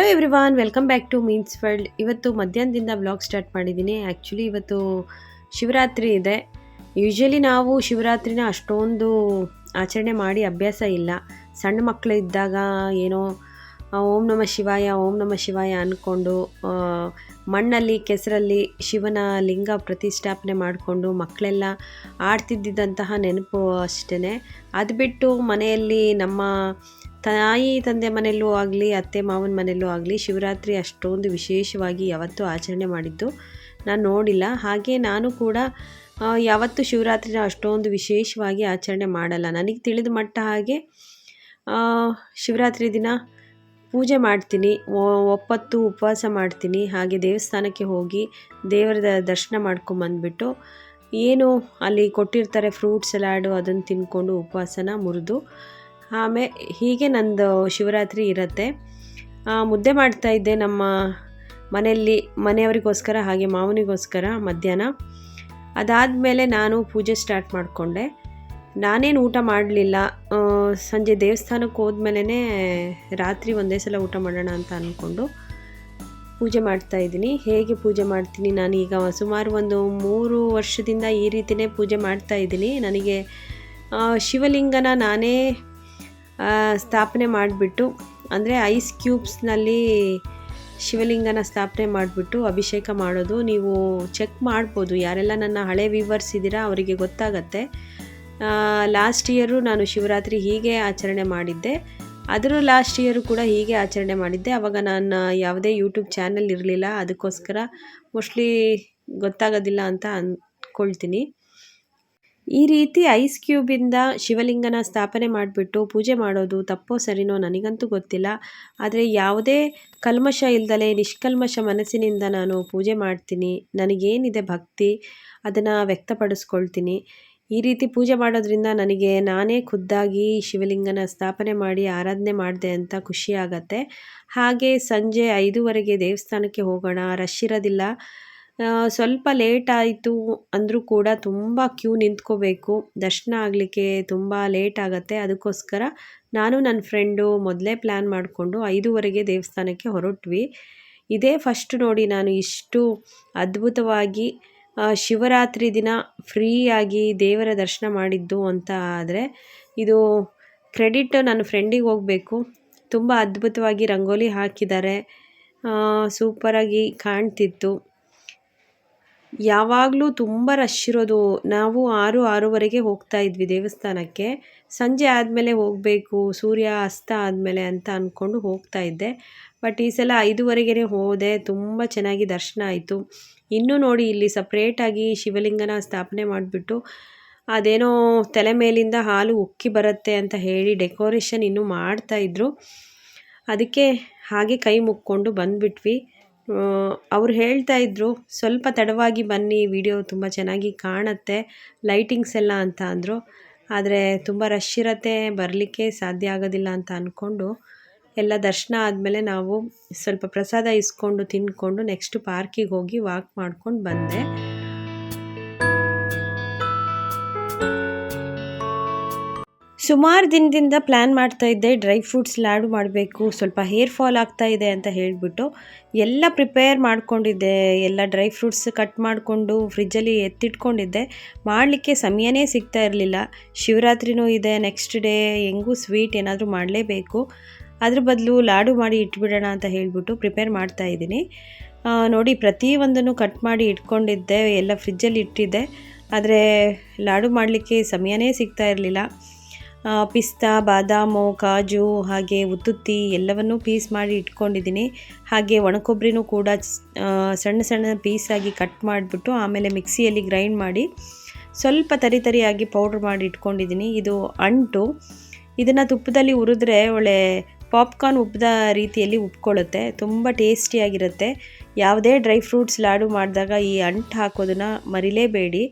Hello everyone welcome back to means world ಇವತ್ತು ಮಧ್ಯಾಹ್ನದಿಂದ blog start ಮಾಡಿದ್ದೀನಿ. ಆ್ಯಕ್ಚುಲಿ ಇವತ್ತು ಶಿವರಾತ್ರಿ ಇದೆ. ಯೂಶ್ವಲಿ ನಾವು ಶಿವರಾತ್ರಿನ ಅಷ್ಟೊಂದು ಆಚರಣೆ ಮಾಡಿ ಅಭ್ಯಾಸ ಇಲ್ಲ. ಸಣ್ಣ ಮಕ್ಕಳು ಇದ್ದಾಗ ಏನೋ ಓಂ ನಮ ಶಿವಾಯ, ಓಂ ನಮ ಶಿವಾಯ ಅಂದ್ಕೊಂಡು ಮಣ್ಣಲ್ಲಿ, ಕೆಸರಲ್ಲಿ ಶಿವನ ಲಿಂಗ ಪ್ರತಿಷ್ಠಾಪನೆ ಮಾಡಿಕೊಂಡು ಮಕ್ಕಳೆಲ್ಲ ಆಡ್ತಿದ್ದಂತಹ ನೆನಪು ಅಷ್ಟೇ ಅದು ಬಿಟ್ಟು ಮನೆಯಲ್ಲಿ ನಮ್ಮ ತಾಯಿ ತಂದೆ ಮನೆಯಲ್ಲೂ ಆಗಲಿ, ಅತ್ತೆ ಮಾವನ ಮನೆಯಲ್ಲೂ ಆಗಲಿ ಶಿವರಾತ್ರಿ ಅಷ್ಟೊಂದು ವಿಶೇಷವಾಗಿ ಯಾವತ್ತೂ ಆಚರಣೆ ಮಾಡಿದ್ದು ನಾನು ನೋಡಿಲ್ಲ. ಹಾಗೆ ನಾನು ಕೂಡ ಯಾವತ್ತೂ ಶಿವರಾತ್ರಿನ ಅಷ್ಟೊಂದು ವಿಶೇಷವಾಗಿ ಆಚರಣೆ ಮಾಡಲ್ಲ. ನನಗೆ ತಿಳಿದ ಮಟ್ಟ ಹಾಗೆ ಶಿವರಾತ್ರಿ ದಿನ ಪೂಜೆ ಮಾಡ್ತೀನಿ ಒಪ್ಪತ್ತು ಉಪವಾಸ ಮಾಡ್ತೀನಿ, ಹಾಗೆ ದೇವಸ್ಥಾನಕ್ಕೆ ಹೋಗಿ ದೇವರ ದರ್ಶನ ಮಾಡ್ಕೊಂಬಂದ್ಬಿಟ್ಟು ಏನು ಅಲ್ಲಿ ಕೊಟ್ಟಿರ್ತಾರೆ ಫ್ರೂಟ್ ಸಲಾಡು ಅದನ್ನು ತಿಂದ್ಕೊಂಡು ಉಪವಾಸನ ಮುರಿದು ಆಮೇಲೆ ಹೀಗೆ ನಂದು ಶಿವರಾತ್ರಿ ಇರುತ್ತೆ. ಮುದ್ದೆ ಮಾಡ್ತಾ ಇದ್ದೆ ನಮ್ಮ ಮನೆಯಲ್ಲಿ, ಮನೆಯವರಿಗೋಸ್ಕರ ಹಾಗೆ ಮಾವನಿಗೋಸ್ಕರ ಮಧ್ಯಾಹ್ನ. ಅದಾದಮೇಲೆ ನಾನು ಪೂಜೆ ಸ್ಟಾರ್ಟ್ ಮಾಡಿಕೊಂಡೆ. ನಾನೇನು ಊಟ ಮಾಡಲಿಲ್ಲ. ಸಂಜೆ ದೇವಸ್ಥಾನಕ್ಕೆ ಹೋದ್ಮೇಲೆ ರಾತ್ರಿ ಒಂದೇ ಸಲ ಊಟ ಮಾಡೋಣ ಅಂತ ಅಂದ್ಕೊಂಡು ಪೂಜೆ ಮಾಡ್ತಾ ಇದ್ದೀನಿ. ಹೇಗೆ ಪೂಜೆ ಮಾಡ್ತೀನಿ? ನಾನು ಈಗ ಸುಮಾರು ಒಂದು ಮೂರು ವರ್ಷದಿಂದ ಈ ರೀತಿಯೇ ಪೂಜೆ ಮಾಡ್ತಾ ಇದ್ದೀನಿ. ನನಗೆ ಶಿವಲಿಂಗನ ನಾನೇ ಸ್ಥಾಪನೆ ಮಾಡಿಬಿಟ್ಟು, ಅಂದರೆ ಐಸ್ ಕ್ಯೂಬ್ಸ್ನಲ್ಲಿ ಶಿವಲಿಂಗನ ಸ್ಥಾಪನೆ ಮಾಡಿಬಿಟ್ಟು ಅಭಿಷೇಕ ಮಾಡೋದು, ನೀವು ಚೆಕ್ ಮಾಡ್ಬೋದು. ಯಾರೆಲ್ಲ ನನ್ನ ಹಳೆ ವ್ಯೂವರ್ಸ್ ಇದ್ದೀರಾ ಅವರಿಗೆ ಗೊತ್ತಾಗತ್ತೆ. ಲಾಸ್ಟ್ ಇಯರು ನಾನು ಶಿವರಾತ್ರಿ ಹೀಗೆ ಆಚರಣೆ ಮಾಡಿದ್ದೆ. ಅದರ ಲಾಸ್ಟ್ ಇಯರು ಕೂಡ ಹೀಗೆ ಆಚರಣೆ ಮಾಡಿದ್ದೆ. ಆವಾಗ ನಾನು ಯಾವುದೇ ಯೂಟ್ಯೂಬ್ ಚಾನಲ್ ಇರಲಿಲ್ಲ. ಅದಕ್ಕೋಸ್ಕರ ಮೋಸ್ಟ್ಲಿ ಗೊತ್ತಾಗೋದಿಲ್ಲ ಅಂತ ಅಂದ್ಕೊಳ್ತೀನಿ ಈ ರೀತಿ ಐಸ್ ಕ್ಯೂಬಿಂದ ಶಿವಲಿಂಗನ ಸ್ಥಾಪನೆ ಮಾಡಿಬಿಟ್ಟು ಪೂಜೆ ಮಾಡೋದು ತಪ್ಪೋ ಸರಿನೋ ನನಗಂತೂ ಗೊತ್ತಿಲ್ಲ. ಆದರೆ ಯಾವುದೇ ಕಲ್ಮಶ ಇಲ್ದಲೆ ನಿಷ್ಕಲ್ಮಶ ಮನಸ್ಸಿನಿಂದ ನಾನು ಪೂಜೆ ಮಾಡ್ತೀನಿ. ನನಗೇನಿದೆ ಭಕ್ತಿ, ಅದನ್ನು ವ್ಯಕ್ತಪಡಿಸ್ಕೊಳ್ತೀನಿ. ಈ ರೀತಿ ಪೂಜೆ ಮಾಡೋದ್ರಿಂದ ನನಗೆ ನಾನೇ ಖುದ್ದಾಗಿ ಶಿವಲಿಂಗನ ಸ್ಥಾಪನೆ ಮಾಡಿ ಆರಾಧನೆ ಮಾಡಿದೆ ಅಂತ ಖುಷಿ ಆಗತ್ತೆ. ಹಾಗೆ ಸಂಜೆ ಐದೂವರೆಗೆ ದೇವಸ್ಥಾನಕ್ಕೆ ಹೋಗೋಣ, ರಶ್ ಇರೋದಿಲ್ಲ. ಸ್ವಲ್ಪ ಲೇಟ್ ಆಯಿತು ಅಂದರೂ ಕೂಡ ತುಂಬ ಕ್ಯೂ ನಿಂತ್ಕೋಬೇಕು. ದರ್ಶನ ಆಗಲಿಕ್ಕೆ ತುಂಬ ಲೇಟ್ ಆಗುತ್ತೆ. ಅದಕ್ಕೋಸ್ಕರ ನಾನು ನನ್ನ ಫ್ರೆಂಡು ಮೊದಲೇ ಪ್ಲ್ಯಾನ್ ಮಾಡಿಕೊಂಡು ಐದುವರೆಗೆ ದೇವಸ್ಥಾನಕ್ಕೆ ಹೊರಟ್ವಿ. ಇದೇ ಫಸ್ಟ್ ನೋಡಿ ನಾನು ಇಷ್ಟು ಅದ್ಭುತವಾಗಿ ಶಿವರಾತ್ರಿ ದಿನ ಫ್ರೀಯಾಗಿ ದೇವರ ದರ್ಶನ ಮಾಡಿದ್ದು ಅಂತ ಆದರೆ ಇದು ಕ್ರೆಡಿಟ್ ನನ್ನ ಫ್ರೆಂಡಿಗೆ ಹೋಗಬೇಕು. ತುಂಬ ಅದ್ಭುತವಾಗಿ ರಂಗೋಲಿ ಹಾಕಿದ್ದಾರೆ. ಸೂಪರಾಗಿ ಕಾಣ್ತಿತ್ತು. ಯಾವಾಗಲೂ ತುಂಬ ರಶ್ ಇರೋದು ನಾವು ಆರು, ಆರೂವರೆಗೆ ಹೋಗ್ತಾ ಇದ್ವಿ ದೇವಸ್ಥಾನಕ್ಕೆ. ಸಂಜೆ ಆದಮೇಲೆ ಹೋಗಬೇಕು, ಸೂರ್ಯ ಅಸ್ತ ಆದಮೇಲೆ ಅಂತ ಅಂದ್ಕೊಂಡು ಹೋಗ್ತಾ ಇದ್ದೆ. ಬಟ್ ಈ ಸಲ ಐದೂವರೆಗೆ ಹೋದೆ, ತುಂಬ ಚೆನ್ನಾಗಿ ದರ್ಶನ ಆಯಿತು. ಇನ್ನೂ ನೋಡಿ ಇಲ್ಲಿ ಸಪ್ರೇಟಾಗಿ ಶಿವಲಿಂಗನ ಸ್ಥಾಪನೆ ಮಾಡಿಬಿಟ್ಟು ಅದೇನೋ ತಲೆ ಮೇಲಿಂದ ಹಾಲು ಉಕ್ಕಿ ಬರುತ್ತೆ ಅಂತ ಹೇಳಿ ಡೆಕೋರೇಷನ್ ಇನ್ನೂ ಮಾಡ್ತಾಯಿದ್ರು ಅದಕ್ಕೆ ಹಾಗೆ ಕೈ ಮುಕ್ಕೊಂಡು ಬಂದುಬಿಟ್ವಿ. ಅವ್ರು ಹೇಳ್ತಾ ಇದ್ರು, ಸ್ವಲ್ಪ ತಡವಾಗಿ ಬನ್ನಿ, ವಿಡಿಯೋ ತುಂಬ ಚೆನ್ನಾಗಿ ಕಾಣುತ್ತೆ, ಲೈಟಿಂಗ್ಸ್ ಎಲ್ಲ ಅಂತ ಅಂದರು. ಆದರೆ ತುಂಬ ರಶ್ ಇರತ್ತೆ, ಬರಲಿಕ್ಕೆ ಸಾಧ್ಯ ಆಗೋದಿಲ್ಲ ಅಂತ ಅಂದ್ಕೊಂಡು ಎಲ್ಲ ದರ್ಶನ ಆದಮೇಲೆ ನಾವು ಸ್ವಲ್ಪ ಪ್ರಸಾದ ಇಸ್ಕೊಂಡು ತಿಂದ್ಕೊಂಡು ನೆಕ್ಸ್ಟ್ ಪಾರ್ಕಿಗೆ ಹೋಗಿ ವಾಕ್ ಮಾಡ್ಕೊಂಡು ಬಂದೆ. ಸುಮಾರು ದಿನದಿಂದ ಪ್ಲ್ಯಾನ್ ಮಾಡ್ತಾ ಇದ್ದೆ ಡ್ರೈ ಫ್ರೂಟ್ಸ್ ಲಾಡು ಮಾಡಬೇಕು, ಸ್ವಲ್ಪ ಹೇರ್ ಫಾಲ್ ಆಗ್ತಾ ಇದೆ ಅಂತ ಹೇಳಿಬಿಟ್ಟು ಎಲ್ಲ ಪ್ರಿಪೇರ್ ಮಾಡ್ಕೊಂಡಿದ್ದೆ, ಎಲ್ಲ ಡ್ರೈ ಫ್ರೂಟ್ಸ್ ಕಟ್ ಮಾಡಿಕೊಂಡು ಫ್ರಿಜ್ಜಲ್ಲಿ ಎತ್ತಿಟ್ಕೊಂಡಿದ್ದೆ. ಮಾಡಲಿಕ್ಕೆ ಸಮಯನೇ ಸಿಗ್ತಾ ಇರಲಿಲ್ಲ. ಶಿವರಾತ್ರಿನೂ ಇದೆ ನೆಕ್ಸ್ಟ್ ಡೇ ಹೆಂಗೂ ಸ್ವೀಟ್ ಏನಾದರೂ ಮಾಡಲೇಬೇಕು. ಅದ್ರ ಬದಲು ಲಾಡು ಮಾಡಿ ಇಟ್ಬಿಡೋಣ ಅಂತ ಹೇಳಿಬಿಟ್ಟು ಪ್ರಿಪೇರ್ ಮಾಡ್ತಾ ಇದ್ದೀನಿ. ನೋಡಿ ಪ್ರತಿಯೊಂದನ್ನು ಕಟ್ ಮಾಡಿ ಇಟ್ಕೊಂಡಿದ್ದೆ, ಎಲ್ಲ ಫ್ರಿಜ್ಜಲ್ಲಿ ಇಟ್ಟಿದ್ದೆ. ಆದರೆ ಲಾಡು ಮಾಡಲಿಕ್ಕೆ ಸಮಯನೇ ಸಿಗ್ತಾ ಇರಲಿಲ್ಲ. ಪಿಸ್ತಾ, ಬಾದಾಮು, ಕಾಜು ಹಾಗೆ ಉತ್ತುತ್ತಿ ಎಲ್ಲವನ್ನೂ ಪೀಸ್ ಮಾಡಿ ಇಟ್ಕೊಂಡಿದ್ದೀನಿ. ಹಾಗೆ ಒಣಕೊಬ್ಬರಿನೂ ಕೂಡ ಸಣ್ಣ ಸಣ್ಣ ಪೀಸಾಗಿ ಕಟ್ ಮಾಡಿಬಿಟ್ಟು ಆಮೇಲೆ ಮಿಕ್ಸಿಯಲ್ಲಿ ಗ್ರೈಂಡ್ ಮಾಡಿ ಸ್ವಲ್ಪ ತರಿ ತರಿಯಾಗಿ ಪೌಡ್ರ್ ಮಾಡಿ ಇಟ್ಕೊಂಡಿದ್ದೀನಿ. ಇದು ಅಂಟು. ಇದನ್ನು ತುಪ್ಪದಲ್ಲಿ ಹುರಿದ್ರೆ ಒಳ್ಳೆ ಪಾಪ್ಕಾರ್ನ್ ಉಬ್ಬಿದ ರೀತಿಯಲ್ಲಿ ಉಬ್ಕೊಳ್ಳುತ್ತೆ ತುಂಬ ಟೇಸ್ಟಿಯಾಗಿರುತ್ತೆ ಯಾವುದೇ ಡ್ರೈ ಫ್ರೂಟ್ಸ್ ಲಾಡು ಮಾಡಿದಾಗ ಈ ಅಂಟು ಹಾಕೋದನ್ನು ಮರಿಲೇಬೇಡಿ.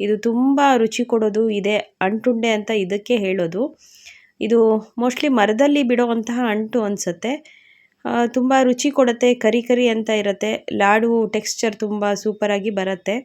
ಇದು ತುಂಬ ರುಚಿ ಕೊಡೋದು, ಇದೆ ಅಂಟುಂಡೆ ಅಂತ ಇದಕ್ಕೆ ಹೇಳೋದು. ಇದು ಮೋಸ್ಟ್ಲಿ ಮರದಲ್ಲಿ ಬಿಡುವಂತಹ ಅಂಟು ಅನಿಸುತ್ತೆ. ತುಂಬ ರುಚಿ ಕೊಡುತ್ತೆ, ಕರಿ ಕರಿ ಅಂತ ಇರುತ್ತೆ. ಲಾಡು, ಟೆಕ್ಸ್ಚರ್ ತುಂಬ ಸೂಪರಾಗಿ ಬರುತ್ತೆ.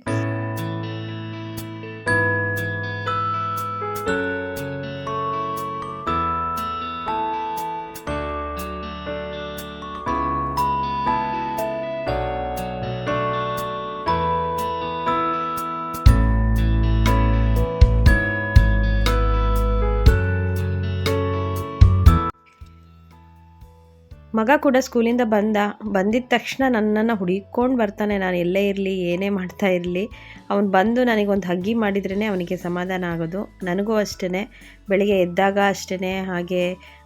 ಮಗ ಕೂಡ ಸ್ಕೂಲಿಂದ ಬಂದ ಬಂದಿದ್ದ ತಕ್ಷಣ ನನ್ನನ್ನು ಹುಡುಕೊಂಡು ಬರ್ತಾನೆ. ನಾನು ಎಲ್ಲೇ ಇರಲಿ, ಏನೇ ಮಾಡ್ತಾ ಇರಲಿ. ಅವನು ಬಂದು ನನಗೊಂದು ಹಗ್ಗಿ ಮಾಡಿದ್ರೇ ಅವನಿಗೆ ಸಮಾಧಾನ ಆಗೋದು. ನನಗೂ ಅಷ್ಟೇ ಬೆಳಿಗ್ಗೆ ಎದ್ದಾಗ ಅಷ್ಟೇ ಹಾಗೆ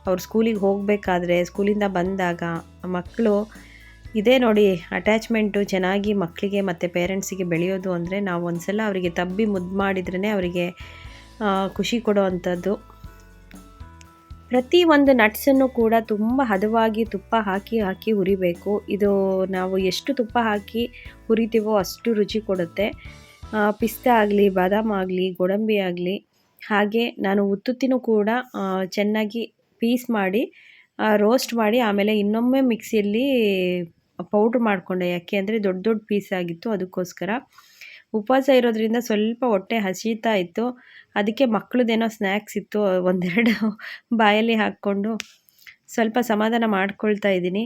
ಅವ್ರು ಸ್ಕೂಲಿಗೆ ಹೋಗಬೇಕಾದ್ರೆ, ಸ್ಕೂಲಿಂದ ಬಂದಾಗ ಮಕ್ಕಳು ಇದೇ ನೋಡಿ ಅಟ್ಯಾಚ್ಮೆಂಟು ಚೆನ್ನಾಗಿ ಮಕ್ಕಳಿಗೆ ಮತ್ತು ಪೇರೆಂಟ್ಸಿಗೆ ಬೆಳೆಯೋದು ಅಂದರೆ ನಾವು ಒಂದು ಸಲ ಅವರಿಗೆ ತಬ್ಬಿ ಮುದ್ದು ಮಾಡಿದ್ರೇ ಅವರಿಗೆ ಖುಷಿ ಕೊಡೋ ಅಂಥದ್ದು. ಪ್ರತಿ ಒಂದು ನಟ್ಸನ್ನು ಕೂಡ ತುಂಬ ಹದವಾಗಿ ತುಪ್ಪ ಹಾಕಿ ಹಾಕಿ ಹುರಿಬೇಕು. ಇದು ನಾವು ಎಷ್ಟು ತುಪ್ಪ ಹಾಕಿ ಹುರಿತೀವೋ ಅಷ್ಟು ರುಚಿ ಕೊಡುತ್ತೆ. ಪಿಸ್ತಾ ಆಗಲಿ, ಬಾದಾಮ್ ಆಗಲಿ, ಗೋಡಂಬಿ ಆಗಲಿ, ಹಾಗೆ ನಾನು ಉತ್ತುತ್ತಿನೂ ಕೂಡ ಚೆನ್ನಾಗಿ ಪೀಸ್ ಮಾಡಿ ರೋಸ್ಟ್ ಮಾಡಿ ಆಮೇಲೆ ಇನ್ನೊಮ್ಮೆ ಮಿಕ್ಸಿಯಲ್ಲಿ ಪೌಡ್ರ್ ಮಾಡಿಕೊಂಡೆ. ಯಾಕೆ ಅಂದರೆ ದೊಡ್ಡ ದೊಡ್ಡ ಪೀಸ್ ಆಗಿತ್ತು. ಅದಕ್ಕೋಸ್ಕರ ಉಪವಾಸ ಇರೋದ್ರಿಂದ ಸ್ವಲ್ಪ ಹೊಟ್ಟೆ ಹಸೀತಾ ಇತ್ತು. ಅದಕ್ಕೆ ಮಕ್ಕಳದ್ದೇನೋ ಸ್ನ್ಯಾಕ್ಸ್ ಇತ್ತು, ಒಂದೆರಡು ಬಾಯಲ್ಲಿ ಹಾಕ್ಕೊಂಡು ಸ್ವಲ್ಪ ಸಮಾಧಾನ ಮಾಡ್ಕೊಳ್ತಾ ಇದ್ದೀನಿ.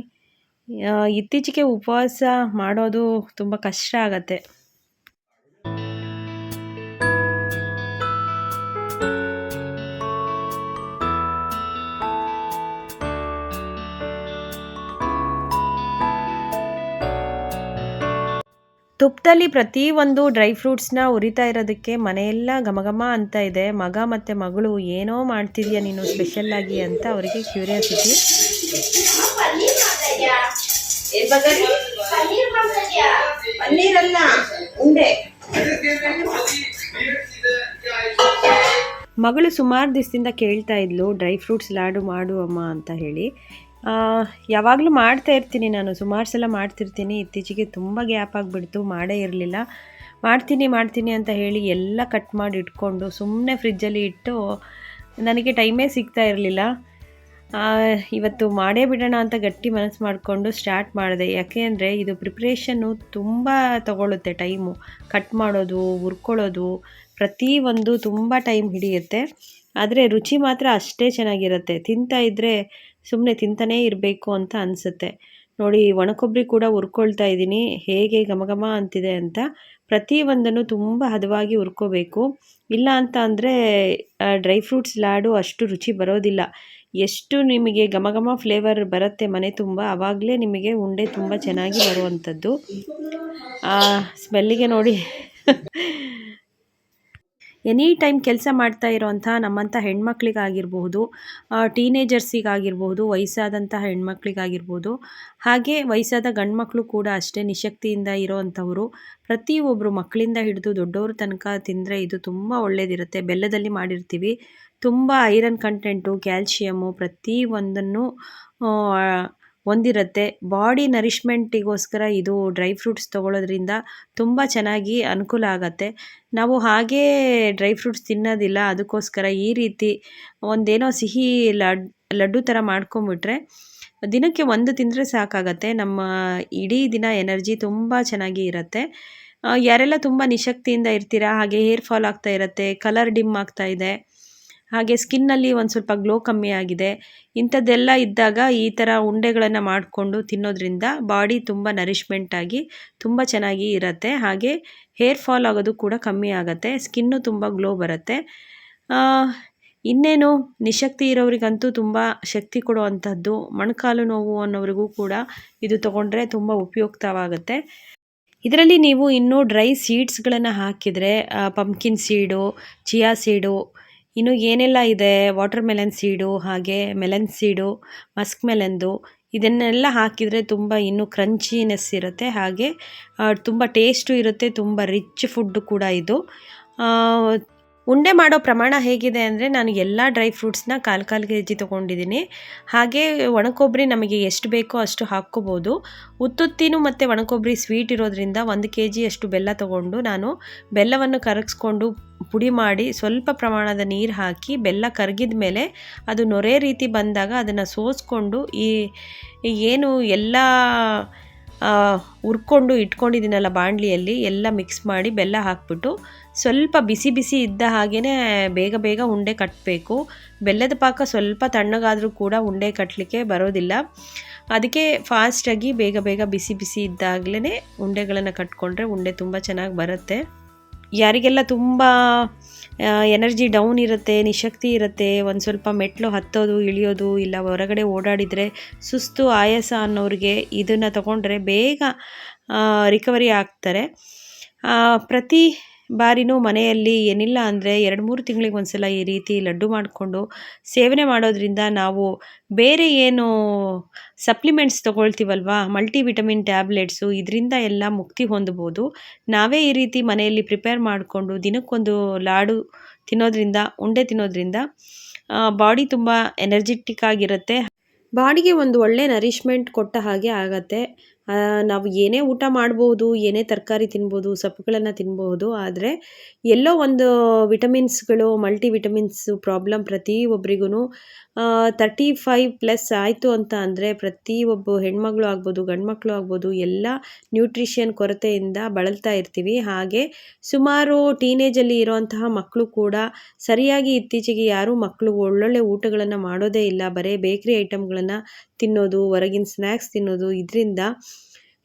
ಇತ್ತೀಚೆಗೆ ಉಪವಾಸ ಮಾಡೋದು ತುಂಬ ಕಷ್ಟ ಆಗತ್ತೆ. ತುಪ್ಪದಲ್ಲಿ ಪ್ರತಿಯೊಂದು ಡ್ರೈ ಫ್ರೂಟ್ಸ್ನ ಉರಿತಾ ಇರೋದಕ್ಕೆ ಮನೆಯೆಲ್ಲ ಘಮಘಮ ಅಂತ ಇದೆ. ಮಗ ಮತ್ತು ಮಗಳು ಏನೋ ಮಾಡ್ತಿದ್ಯಾ ನೀನು ಸ್ಪೆಷಲ್ಲಾಗಿ ಅಂತ ಅವರಿಗೆ ಕ್ಯೂರಿಯಾಸಿಟಿ ಮಗಳು ಸುಮಾರು ದಿವಸದಿಂದ ಕೇಳ್ತಾ ಇದ್ಲು ಡ್ರೈ ಫ್ರೂಟ್ಸ್ ಲಾಡು ಮಾಡು ಅಮ್ಮ ಅಂತ ಹೇಳಿ. ಯಾವಾಗಲೂ ಮಾಡ್ತಾ ಇರ್ತೀನಿ ನಾನು. ಸುಮಾರು ಸಲ ಮಾಡ್ತಿರ್ತೀನಿ. ಇತ್ತೀಚೆಗೆ ತುಂಬ ಗ್ಯಾಪ್ ಆಗಿಬಿಡ್ತು. ಮಾಡೇ ಇರಲಿಲ್ಲ. ಮಾಡ್ತೀನಿ ಮಾಡ್ತೀನಿ ಅಂತ ಹೇಳಿ ಎಲ್ಲ ಕಟ್ ಮಾಡಿ ಇಟ್ಕೊಂಡು ಸುಮ್ಮನೆ ಫ್ರಿಜ್ಜಲ್ಲಿ ಇಟ್ಟು ನನಗೆ ಟೈಮೇ ಸಿಗ್ತಾ ಇರಲಿಲ್ಲ. ಇವತ್ತು ಮಾಡೇ ಬಿಡೋಣ ಅಂತ ಗಟ್ಟಿ ಮನಸ್ಸು ಮಾಡಿಕೊಂಡು ಸ್ಟಾರ್ಟ್ ಮಾಡಿದೆ. ಯಾಕೆ ಅಂದರೆ ಇದು ಪ್ರಿಪ್ರೇಷನ್ನು ತುಂಬ ತಗೊಳ್ಳುತ್ತೆ ಟೈಮು. ಕಟ್ ಮಾಡೋದು, ಹುರ್ಕೊಳ್ಳೋದು ಪ್ರತಿಯೊಂದು ತುಂಬ ಟೈಮ್ ಹಿಡಿಯುತ್ತೆ. ಆದರೆ ರುಚಿ ಮಾತ್ರ ಅಷ್ಟೇ ಚೆನ್ನಾಗಿರುತ್ತೆ. ತಿಂತಾ ಇದ್ದರೆ ಸುಮ್ಮನೆ ತಿಂತಾನೇ ಇರಬೇಕು ಅಂತ ಅನಿಸುತ್ತೆ. ನೋಡಿ ಒಣಕೊಬ್ಬರಿ ಕೂಡ ಹುರ್ಕೊಳ್ತಾ ಇದ್ದೀನಿ. ಹೇಗೆ ಘಮಘಮ ಅಂತಿದೆ ಅಂತ ಪ್ರತಿಯೊಂದನ್ನು ತುಂಬ ಹದವಾಗಿ ಹುರ್ಕೋಬೇಕು. ಇಲ್ಲ ಅಂತ ಅಂದರೆ ಡ್ರೈ ಫ್ರೂಟ್ಸ್, ಲಾಡು ಅಷ್ಟು ರುಚಿ ಬರೋದಿಲ್ಲ. ಎಷ್ಟು ನಿಮಗೆ ಘಮಘಮ ಫ್ಲೇವರ್ ಬರುತ್ತೆ ಮನೆ ತುಂಬ ಆವಾಗಲೇ ನಿಮಗೆ ಉಂಡೆ ತುಂಬ ಚೆನ್ನಾಗಿ ಬರುವಂಥದ್ದು. ಸ್ಮೆಲ್ಲಿಗೆ ನೋಡಿ. ಎನಿ ಟೈಮ್ ಕೆಲಸ ಮಾಡ್ತಾ ಇರೋವಂಥ ನಮ್ಮಂಥ ಹೆಣ್ಮಕ್ಳಿಗಾಗಿರ್ಬಹುದು ಟೀನೇಜರ್ಸಿಗಾಗಿರ್ಬೋದು ವಯಸ್ಸಾದಂಥ ಹೆಣ್ಮಕ್ಳಿಗಾಗಿರ್ಬೋದು, ಹಾಗೆ ವಯಸ್ಸಾದ ಗಂಡ್ಮಕ್ಳು ಕೂಡ ಅಷ್ಟೇ ನಿಶಕ್ತಿಯಿಂದ ಇರೋವಂಥವರು ಪ್ರತಿಯೊಬ್ಬರು ಮಕ್ಕಳಿಂದ ಹಿಡಿದು ದೊಡ್ಡವ್ರ ತನಕ ತಿಂದರೆ ಇದು ತುಂಬ ಒಳ್ಳೆಯದಿರುತ್ತೆ ಬೆಲ್ಲದಲ್ಲಿ ಮಾಡಿರ್ತೀವಿ. ತುಂಬ ಐರನ್ ಕಂಟೆಂಟು, ಕ್ಯಾಲ್ಶಿಯಮ್ಮು ಪ್ರತಿ ಒಂದನ್ನು ಹೊಂದಿರುತ್ತೆ. ಬಾಡಿ ನರಿಷ್ಮೆಂಟಿಗೋಸ್ಕರ ಇದು ಡ್ರೈ ಫ್ರೂಟ್ಸ್ ತೊಗೊಳೋದ್ರಿಂದ ತುಂಬ ಚೆನ್ನಾಗಿ ಅನುಕೂಲ ಆಗತ್ತೆ. ನಾವು ಹಾಗೇ ಡ್ರೈ ಫ್ರೂಟ್ಸ್ ತಿನ್ನೋದಿಲ್ಲ, ಅದಕ್ಕೋಸ್ಕರ ಈ ರೀತಿ ಒಂದೇನೋ ಸಿಹಿ ಲಡ್, ಲಡ್ಡು ಥರ ಮಾಡ್ಕೊಂಬಿಟ್ರೆ ದಿನಕ್ಕೆ ಒಂದು ತಿಂದರೆ ಸಾಕಾಗತ್ತೆ. ನಮ್ಮ ಇಡೀ ದಿನ ಎನರ್ಜಿ ತುಂಬ ಚೆನ್ನಾಗಿ ಇರುತ್ತೆ. ಯಾರೆಲ್ಲ ತುಂಬ ನಿಶಕ್ತಿಯಿಂದ ಇರ್ತೀರಾ, ಹಾಗೆ ಹೇರ್ ಫಾಲ್ ಆಗ್ತಾ ಇರುತ್ತೆ, ಕಲರ್ ಡಿಮ್ ಆಗ್ತಾ ಇದೆ ಹಾಗೆ ಸ್ಕಿನ್ನಲ್ಲಿ ಒಂದು ಸ್ವಲ್ಪ ಗ್ಲೋ ಕಮ್ಮಿ ಆಗಿದೆ. ಇಂಥದ್ದೆಲ್ಲ ಇದ್ದಾಗ ಈ ಥರ ಉಂಡೆಗಳನ್ನು ಮಾಡಿಕೊಂಡು ತಿನ್ನೋದ್ರಿಂದ ಬಾಡಿ ತುಂಬ ನರಿಷ್ಮೆಂಟ್ ಆಗಿ ತುಂಬ ಚೆನ್ನಾಗಿ ಇರುತ್ತೆ. ಹಾಗೆ ಹೇರ್ ಫಾಲ್ ಆಗೋದು ಕೂಡ ಕಮ್ಮಿ ಆಗುತ್ತೆ. ಸ್ಕಿನ್ನು ತುಂಬ ಗ್ಲೋ ಬರುತ್ತೆ. ಇನ್ನೇನು? ನಿಶಕ್ತಿ ಇರೋರಿಗಂತೂ ತುಂಬ ಶಕ್ತಿ ಕೊಡುವಂಥದ್ದು ಮೊಣಕಾಲು ನೋವು ಅನ್ನೋರಿಗೂ ಕೂಡ ಇದು ತೊಗೊಂಡ್ರೆ ತುಂಬ ಉಪಯುಕ್ತವಾಗುತ್ತೆ. ಇದರಲ್ಲಿ ನೀವು ಇನ್ನೂ ಡ್ರೈ ಸೀಡ್ಸ್ಗಳನ್ನು ಹಾಕಿದರೆ ಪಂಪ್ಕಿನ್ ಸೀಡು ಚಿಯಾ ಸೀಡು ಇನ್ನು ಏನೆಲ್ಲ ಇದೆ? ವಾಟರ್ ಮೆಲನ್ ಸೀಡು ಹಾಗೆ ಮೆಲನ್ ಸೀಡು ಮಸ್ಕ್ ಮೆಲನ್ದು ಇದನ್ನೆಲ್ಲ ಹಾಕಿದರೆ ತುಂಬ ಇನ್ನೂ ಕ್ರಂಚಿನೆಸ್ ಇರುತ್ತೆ. ಹಾಗೆ ತುಂಬ ಟೇಸ್ಟು ಇರುತ್ತೆ, ತುಂಬ ರಿಚ್ ಫುಡ್ ಕೂಡ ಇದು. ಉಂಡೆ ಮಾಡೋ ಪ್ರಮಾಣ ಹೇಗಿದೆ ಅಂದರೆ ನಾನು ಎಲ್ಲ ಡ್ರೈ ಫ್ರೂಟ್ಸ್ನ ಕಾಲು ಕಾಲು ಕೆ ಜಿ ತೊಗೊಂಡಿದ್ದೀನಿ. ಹಾಗೆ ಒಣಕೊಬ್ಬರಿ ನಮಗೆ ಎಷ್ಟು ಬೇಕೋ ಅಷ್ಟು ಹಾಕ್ಕೋಬೋದು. ಉತ್ತುತ್ತಿನೂ ಮತ್ತು ಒಣಕೊಬ್ಬರಿ ಸ್ವೀಟ್ ಇರೋದ್ರಿಂದ ಒಂದು ಕೆ ಜಿಯಷ್ಟು ಬೆಲ್ಲ ತೊಗೊಂಡು ನಾನು ಬೆಲ್ಲವನ್ನು ಕರಗಿಸ್ಕೊಂಡು ಪುಡಿ ಮಾಡಿ ಸ್ವಲ್ಪ ಪ್ರಮಾಣದ ನೀರು ಹಾಕಿ ಬೆಲ್ಲ ಕರಗಿದ ಮೇಲೆ ಅದು ನೊರೆ ರೀತಿ ಬಂದಾಗ ಅದನ್ನು ಸೋಸ್ಕೊಂಡು ಈ ಏನು ಎಲ್ಲ ಹುರ್ಕೊಂಡು ಇಟ್ಕೊಂಡಿದ್ದೀನಲ್ಲ ಬಾಣಲಿಯಲ್ಲಿ ಎಲ್ಲ ಮಿಕ್ಸ್ ಮಾಡಿ ಬೆಲ್ಲ ಹಾಕ್ಬಿಟ್ಟು ಸ್ವಲ್ಪ ಬಿಸಿ ಬಿಸಿ ಇದ್ದ ಹಾಗೇ ಬೇಗ ಬೇಗ ಉಂಡೆ ಕಟ್ಟಬೇಕು ಬೆಲ್ಲದ ಪಾಕ ಸ್ವಲ್ಪ ತಣ್ಣಗಾದರೂ ಕೂಡ ಉಂಡೆ ಕಟ್ಟಲಿಕ್ಕೆ ಬರೋದಿಲ್ಲ. ಅದಕ್ಕೆ ಫಾಸ್ಟಾಗಿ ಬೇಗ ಬೇಗ ಬಿಸಿ ಬಿಸಿ ಇದ್ದಾಗಲೇ ಉಂಡೆಗಳನ್ನು ಕಟ್ಕೊಂಡ್ರೆ ಉಂಡೆ ತುಂಬ ಚೆನ್ನಾಗಿ ಬರುತ್ತೆ. ಯಾರಿಗೆಲ್ಲ ತುಂಬ ಎನರ್ಜಿ ಡೌನ್ ಇರುತ್ತೆ, ನಿಶಕ್ತಿ ಇರುತ್ತೆ, ಒಂದು ಸ್ವಲ್ಪ ಮೆಟ್ಲು ಹತ್ತೋದು, ಇಳಿಯೋದು, ಇಲ್ಲ ಹೊರಗಡೆ ಓಡಾಡಿದರೆ ಸುಸ್ತು, ಆಯಾಸ ಅನ್ನೋರಿಗೆ ಇದನ್ನು ತಗೊಂಡ್ರೆ ಬೇಗ ರಿಕವರಿ ಆಗ್ತಾರೆ. ಪ್ರತಿ ಬಾರಿನೂ ಮನೆಯಲ್ಲಿ ಏನಿಲ್ಲ ಅಂದರೆ ಎರಡು ಮೂರು ತಿಂಗಳಿಗೆ ಒಂದ್ಸಲ ಈ ರೀತಿ ಲಡ್ಡು ಮಾಡಿಕೊಂಡು ಸೇವನೆ ಮಾಡೋದ್ರಿಂದ ನಾವು ಬೇರೆ ಏನು ಸಪ್ಲಿಮೆಂಟ್ಸ್ ತೊಗೊಳ್ತೀವಲ್ವಾ? ಮಲ್ಟಿವಿಟಮಿನ್ ಟ್ಯಾಬ್ಲೆಟ್ಸು ಇದರಿಂದ ಎಲ್ಲ ಮುಕ್ತಿ ಹೊಂದ್ಬೋದು. ನಾವೇ ಈ ರೀತಿ ಮನೆಯಲ್ಲಿ ಪ್ರಿಪೇರ್ ಮಾಡಿಕೊಂಡು ದಿನಕ್ಕೊಂದು ಲಾಡು ತಿನ್ನೋದ್ರಿಂದ, ಉಂಡೆ ತಿನ್ನೋದ್ರಿಂದ ಬಾಡಿ ತುಂಬ ಎನರ್ಜೆಟಿಕ್ ಆಗಿರುತ್ತೆ. ಬಾಡಿಗೆ ಒಂದು ಒಳ್ಳೆ ನರಿಷ್ಮೆಂಟ್ ಕೊಟ್ಟ ಹಾಗೆ ಆಗತ್ತೆ. ನಾವು ಏನೇ ಊಟ ಮಾಡ್ಬೋದು, ಏನೇ ತರಕಾರಿ ತಿನ್ಬೋದು, ಸೊಪ್ಪುಗಳನ್ನು ತಿನ್ಬೋದು, ಆದರೆ ಎಲ್ಲೋ ಒಂದು ವಿಟಮಿನ್ಸ್ಗಳು ಮಲ್ಟಿ ವಿಟಮಿನ್ಸು ಪ್ರಾಬ್ಲಮ್ ಪ್ರತಿಯೊಬ್ಬರಿಗೂ ತರ್ಟಿ ಫೈವ್ ಪ್ಲಸ್ ಆಯಿತು ಅಂತ ಅಂದರೆ ಪ್ರತಿಯೊಬ್ಬ ಹೆಣ್ಮಗಳು ಆಗ್ಬೋದು, ಗಂಡ್ಮಕ್ಳು ಆಗ್ಬೋದು, ಎಲ್ಲ ನ್ಯೂಟ್ರಿಷನ್ ಕೊರತೆಯಿಂದ ಬಳಲ್ತಾ ಇರ್ತೀವಿ. ಹಾಗೆ ಸುಮಾರು ಟೀನೇಜಲ್ಲಿ ಇರೋಂತಹ ಮಕ್ಕಳು ಕೂಡ ಸರಿಯಾಗಿ ಇತ್ತೀಚೆಗೆ ಯಾರೂ ಮಕ್ಕಳು ಒಳ್ಳೊಳ್ಳೆ ಊಟಗಳನ್ನು ಮಾಡೋದೇ ಇಲ್ಲ. ಬರೀ ಬೇಕ್ರಿ ಐಟಮ್ಗಳನ್ನು ತಿನ್ನೋದು, ಹೊರಗಿನ ಸ್ನ್ಯಾಕ್ಸ್ ತಿನ್ನೋದು. ಇದರಿಂದ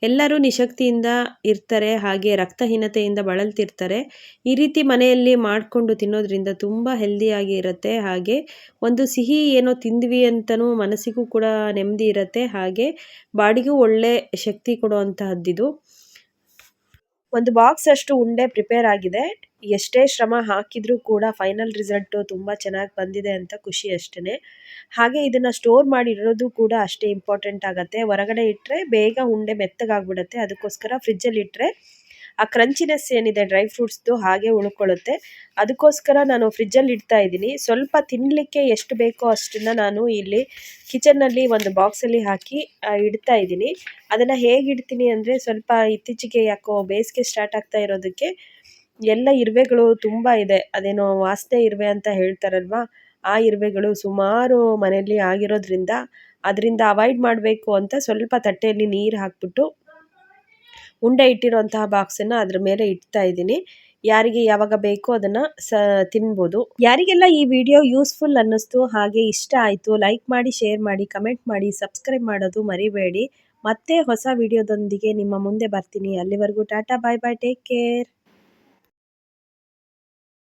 ಎಲ್ಲರೂ ನಿಶಕ್ತಿಯಿಂದ ಇರ್ತಾರೆ, ಹಾಗೆ ರಕ್ತಹೀನತೆಯಿಂದ ಬಳಲ್ತಿರ್ತಾರೆ. ಈ ರೀತಿ ಮನೆಯಲ್ಲಿ ಮಾಡಿಕೊಂಡು ತಿನ್ನೋದ್ರಿಂದ ತುಂಬ ಹೆಲ್ದಿಯಾಗಿ ಇರುತ್ತೆ. ಹಾಗೆ ಒಂದು ಸಿಹಿ ಏನೋ ತಿಂದ್ವಿ ಅಂತಲೂ ಮನಸ್ಸಿಗೂ ಕೂಡ ನೆಮ್ಮದಿ ಇರುತ್ತೆ. ಹಾಗೆ ಬಾಡಿಗೂ ಒಳ್ಳೆ ಶಕ್ತಿ ಕೊಡುವಂತಹದ್ದಿದು. ಒಂದು ಬಾಕ್ಸ್ ಅಷ್ಟು ಉಂಡೆ ಪ್ರಿಪೇರ್ ಆಗಿದೆ. ಎಷ್ಟೇ ಶ್ರಮ ಹಾಕಿದರೂ ಕೂಡ ಫೈನಲ್ ರಿಸಲ್ಟು ತುಂಬ ಚೆನ್ನಾಗಿ ಬಂದಿದೆ ಅಂತ ಖುಷಿ ಅಷ್ಟೇ ಹಾಗೆ ಇದನ್ನು ಸ್ಟೋರ್ ಮಾಡಿ ಇಡೋದು ಕೂಡ ಅಷ್ಟೇ ಇಂಪಾರ್ಟೆಂಟ್ ಆಗುತ್ತೆ. ಹೊರಗಡೆ ಇಟ್ಟರೆ ಬೇಗ ಉಂಡೆ ಮೆತ್ತಗಾಗ್ಬಿಡುತ್ತೆ. ಅದಕ್ಕೋಸ್ಕರ ಫ್ರಿಜ್ಜಲ್ಲಿ ಇಟ್ಟರೆ ಆ ಕ್ರಂಚಿನೆಸ್ ಏನಿದೆ ಡ್ರೈ ಫ್ರೂಟ್ಸ್ದು ಹಾಗೆ ಉಳ್ಕೊಳ್ಳುತ್ತೆ ಅದಕ್ಕೋಸ್ಕರ ನಾನು ಫ್ರಿಜ್ಜಲ್ಲಿ ಇಡ್ತಾ ಇದ್ದೀನಿ. ಸ್ವಲ್ಪ ತಿನ್ನಲಿಕ್ಕೆ ಎಷ್ಟು ಬೇಕೋ ಅಷ್ಟನ್ನು ನಾನು ಇಲ್ಲಿ ಕಿಚನ್ನಲ್ಲಿ ಒಂದು ಬಾಕ್ಸಲ್ಲಿ ಹಾಕಿ ಇಡ್ತಾ ಇದ್ದೀನಿ. ಅದನ್ನು ಹೇಗೆ ಇಡ್ತೀನಿ ಅಂದರೆ ಸ್ವಲ್ಪ ಇತ್ತೀಚೆಗೆ ಯಾಕೋ ಬೇಸಿಗೆ ಸ್ಟಾರ್ಟ್ ಆಗ್ತಾ ಇರೋದಕ್ಕೆ ಎಲ್ಲ ಇರುವೆಗಳು ತುಂಬ ಇದೆ. ಅದೇನೋ ವಾಸನೆ ಇರುವೆ ಅಂತ ಹೇಳ್ತಾರಲ್ವಾ, ಆ ಇರುವೆಗಳು ಸುಮಾರು ಮನೆಯಲ್ಲಿ ಆಗಿರೋದ್ರಿಂದ, ಅದರಿಂದ ಅವಾಯ್ಡ್ ಮಾಡಬೇಕು ಅಂತ ಸ್ವಲ್ಪ ತಟ್ಟೆಯಲ್ಲಿ ನೀರು ಹಾಕ್ಬಿಟ್ಟು ಉಂಡೆ ಇಟ್ಟಿರುವಂತಹ ಬಾಕ್ಸನ್ನು ಅದ್ರ ಮೇಲೆ ಇಡ್ತಾ ಇದ್ದೀನಿ. ಯಾರಿಗೆ ಯಾವಾಗ ಬೇಕೋ ಅದನ್ನು ಸ, ತಿನ್ಬೋದು. ಯಾರಿಗೆಲ್ಲ ಈ ವಿಡಿಯೋ ಯೂಸ್ಫುಲ್ ಅನ್ನಿಸ್ತು, ಹಾಗೆ ಇಷ್ಟ ಆಯಿತು ಲೈಕ್ ಮಾಡಿ ಶೇರ್ ಮಾಡಿ ಕಮೆಂಟ್ ಮಾಡಿ ಸಬ್ಸ್ಕ್ರೈಬ್ ಮಾಡೋದು ಮರಿಬೇಡಿ. ಮತ್ತೆ ಹೊಸ ವಿಡಿಯೋದೊಂದಿಗೆ ನಿಮ್ಮ ಮುಂದೆ ಬರ್ತೀನಿ. ಅಲ್ಲಿವರೆಗೂ tata bye bye take care